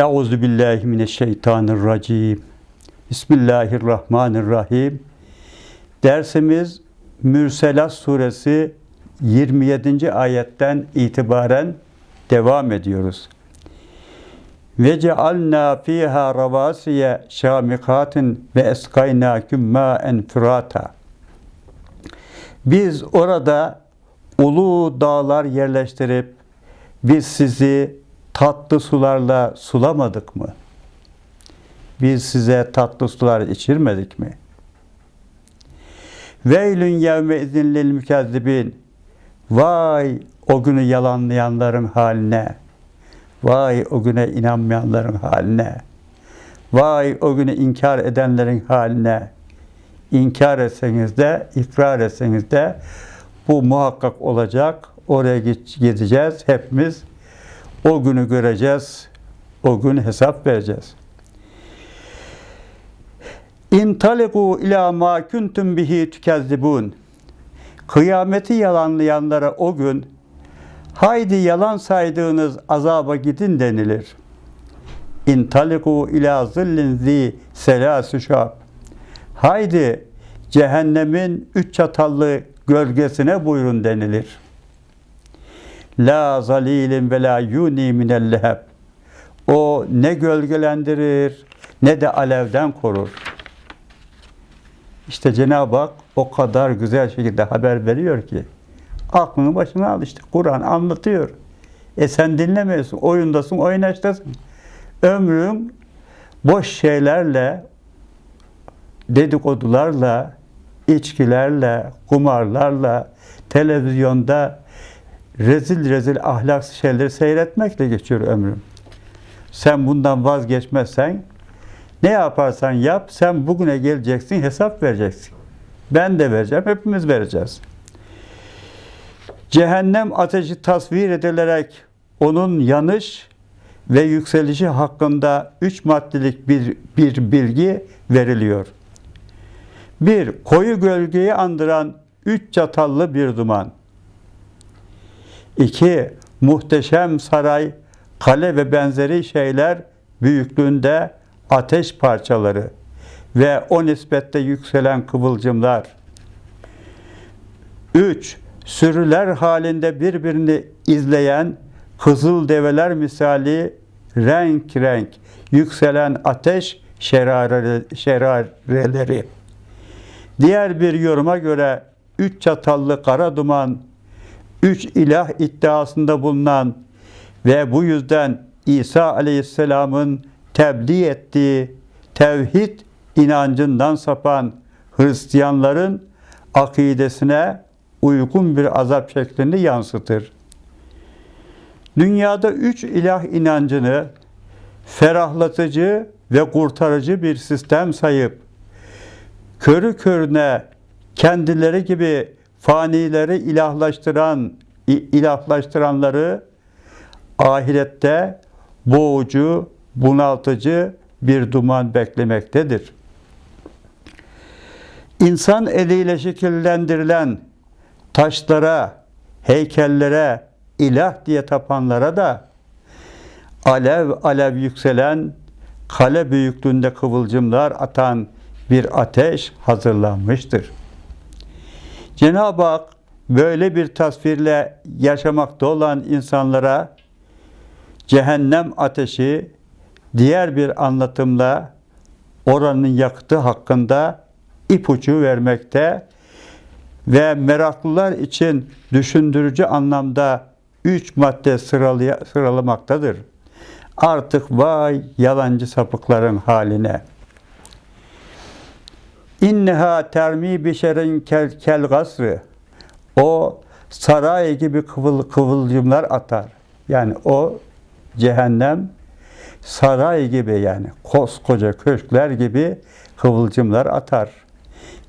Euzu billahi mineşşeytanirracim. Bismillahirrahmanirrahim. Dersimiz Mürselat suresi 27. ayetten itibaren devam ediyoruz. Ve cealna fiha ravasiye şamikatin ve eskaynaküm ma'en fırata. Biz orada ulu dağlar yerleştirip biz sizi tatlı sularla sulamadık mı? Biz size tatlı sular içirmedik mi? Veylün yevme izin lil mükezzibin. Vay o günü yalanlayanların haline. Vay o güne inanmayanların haline. Vay o günü inkar edenlerin haline. İnkar etseniz de, ikrar etseniz de bu muhakkak olacak. Oraya gideceğiz hepimiz. O günü göreceğiz. O gün hesap vereceğiz. İntaliku ila ma kuntum bihi tükezzibun. Kıyameti yalanlayanlara o gün haydi yalan saydığınız azaba gidin denilir. İntaliku ila zillin zi selasü şab. Haydi cehennemin üç çatallı gölgesine buyurun denilir. La zalilin ve la yuni minel leheb. O ne gölgelendirir ne de alevden korur. İşte Cenab-ı Hak o kadar güzel şekilde haber veriyor ki aklını başına al işte. Kur'an anlatıyor. E sen dinlemiyorsun. Oyundasın, oynaştasın. Ömrün boş şeylerle, dedikodularla, içkilerle, kumarlarla, televizyonda rezil rezil ahlaksız şeyleri seyretmekle geçiyor ömrüm. Sen bundan vazgeçmezsen ne yaparsan yap sen bugüne geleceksin hesap vereceksin. Ben de vereceğim, hepimiz vereceğiz. Cehennem ateşi tasvir edilerek onun yanış ve yükselişi hakkında üç maddelik bir, bir bilgi veriliyor. Bir, koyu gölgeyi andıran üç çatallı bir duman. İki, muhteşem saray, kale ve benzeri şeyler büyüklüğünde ateş parçaları ve o nispette yükselen kıvılcımlar. Üç, sürüler halinde birbirini izleyen kızıl develer misali renk renk yükselen ateş şerare, şerareleri. Diğer bir yoruma göre üç çatallı kara duman, üç ilah iddiasında bulunan ve bu yüzden İsa Aleyhisselam'ın tebliğ ettiği tevhid inancından sapan Hristiyanların akidesine uygun bir azap şeklini yansıtır. Dünyada üç ilah inancını ferahlatıcı ve kurtarıcı bir sistem sayıp körü körüne kendileri gibi fanileri ilahlaştıran ilahlaştıranları ahirette boğucu, bunaltıcı bir duman beklemektedir. İnsan eliyle şekillendirilen taşlara, heykellere, ilah diye tapanlara da alev alev yükselen, kale büyüklüğünde kıvılcımlar atan bir ateş hazırlanmıştır. Cenab-ı Hak böyle bir tasvirle yaşamakta olan insanlara cehennem ateşi diğer bir anlatımla oranın yakıtı hakkında ipucu vermekte ve meraklılar için düşündürücü anlamda üç madde sıralamaktadır. Artık vay yalancı sapıkların haline. İnneha termi bişerin kel, kel gasrı. O saray gibi kıvıl, kıvılcımlar atar. Yani o cehennem saray gibi yani koskoca köşkler gibi kıvılcımlar atar.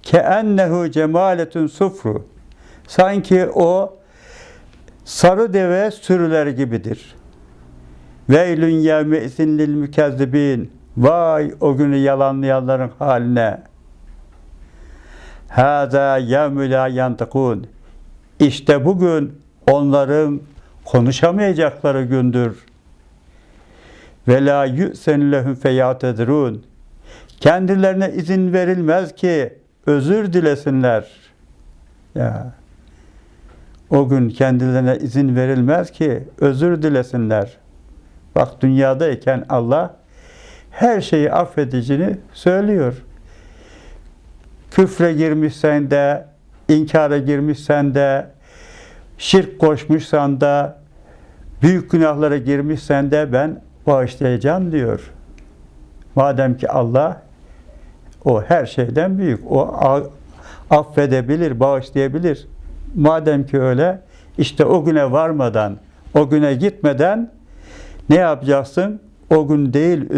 Ke ennehu cemaletun sufru. Sanki o sarı deve sürüler gibidir. Veylün yevme isin lil mükezzibin. Vay o günü yalanlayanların haline. Hâzâ yevmü lâ yantıkûn. İşte bugün onların konuşamayacakları gündür. ve la yu'sen lehum. Kendilerine izin verilmez ki özür dilesinler. Ya. O gün kendilerine izin verilmez ki özür dilesinler. Bak dünyadayken Allah her şeyi affedicini söylüyor. Küfre girmişsen de, inkara girmişsen de, şirk koşmuşsan da, büyük günahlara girmişsen de ben bağışlayacağım diyor. Madem ki Allah o her şeyden büyük. O affedebilir, bağışlayabilir. Madem ki öyle, işte o güne varmadan, o güne gitmeden ne yapacaksın? O gün değil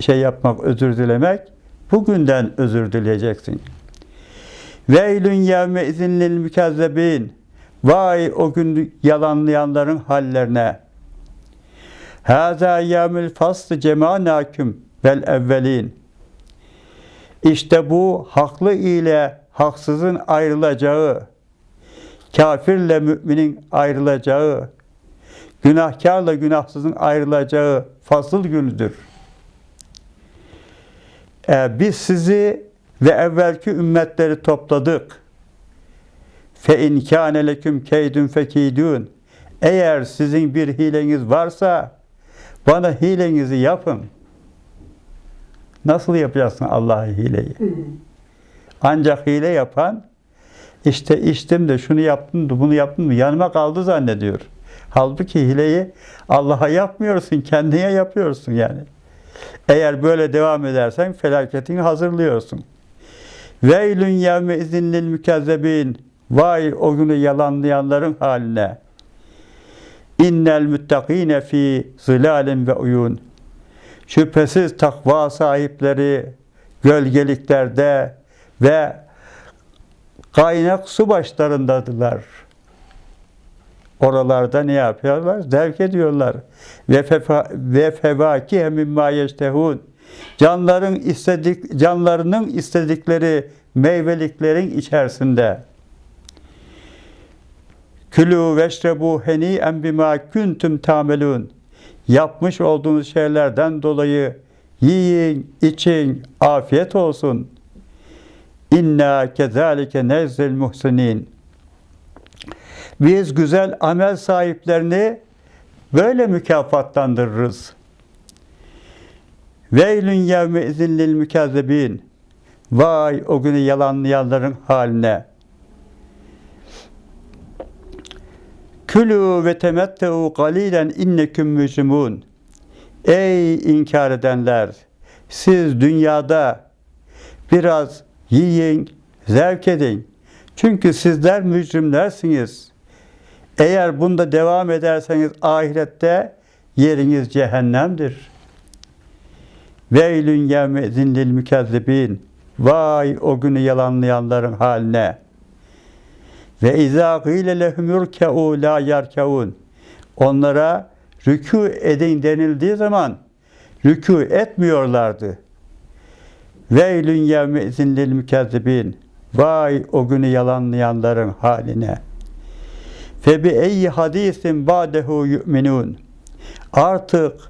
şey yapmak, özür dilemek, bugünden özür dileyeceksin. Veylün yevme izinlil mükezzebin. Vay o gün yalanlayanların hallerine. Hâzâ yevmül faslı cemânâküm vel evvelin. İşte bu haklı ile haksızın ayrılacağı, kafirle müminin ayrılacağı, günahkarla günahsızın ayrılacağı fasıl günüdür. Ee, biz sizi ve evvelki ümmetleri topladık. Fe in kâne leküm keydün fekîdûn. Eğer sizin bir hileniz varsa bana hilenizi yapın. Nasıl yapacaksın Allah'a hileyi? Ancak hile yapan işte içtim de şunu yaptım da bunu yaptım da yanıma kaldı zannediyor. Halbuki hileyi Allah'a yapmıyorsun, kendine yapıyorsun yani. Eğer böyle devam edersen felaketini hazırlıyorsun. Veylün yevme izinlil mükezzebin. Vay o günü yalanlayanların haline. İnnel müttakine fi zilalin ve uyun. Şüphesiz takva sahipleri gölgeliklerde ve kaynak su başlarındadılar. Oralarda ne yapıyorlar? Zevk ediyorlar. Ve fevaki mimma yeştehun. Canların istedik canlarının istedikleri meyveliklerin içerisinde. Külü veşrebu heni'en bima kuntum tamelun. Yapmış olduğunuz şeylerden dolayı yiyin, için, afiyet olsun. İnna kezalike nezzil muhsinin. Biz güzel amel sahiplerini böyle mükafatlandırırız. Veylün yevme izinlil mükezzebin. Vay o günü yalanlayanların haline. Külü ve temette'u galilen inneküm mücrimun. Ey inkar edenler! Siz dünyada biraz yiyin, zevk edin. Çünkü sizler mücrimlersiniz. Eğer bunda devam ederseniz ahirette yeriniz cehennemdir. Veylün yevme zinlil mükezzibin. Vay o günü yalanlayanların haline. Ve izâ gîle lehum yurke'û lâ yerkeûn. Onlara rükû edin denildiği zaman rükû etmiyorlardı. Veylün yevme izinlil mükezzibin. Vay o günü yalanlayanların haline. Fe bi eyyi hadisin ba'dehu yu'minun. Artık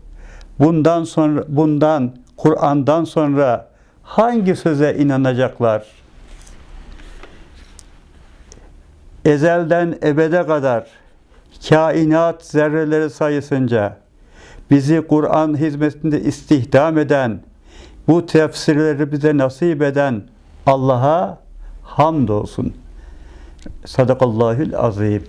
bundan sonra bundan Kur'an'dan sonra hangi söze inanacaklar? Ezelden ebede kadar kainat zerreleri sayısınca bizi Kur'an hizmetinde istihdam eden, bu tefsirleri bize nasip eden Allah'a hamdolsun. Sadakallahül azim.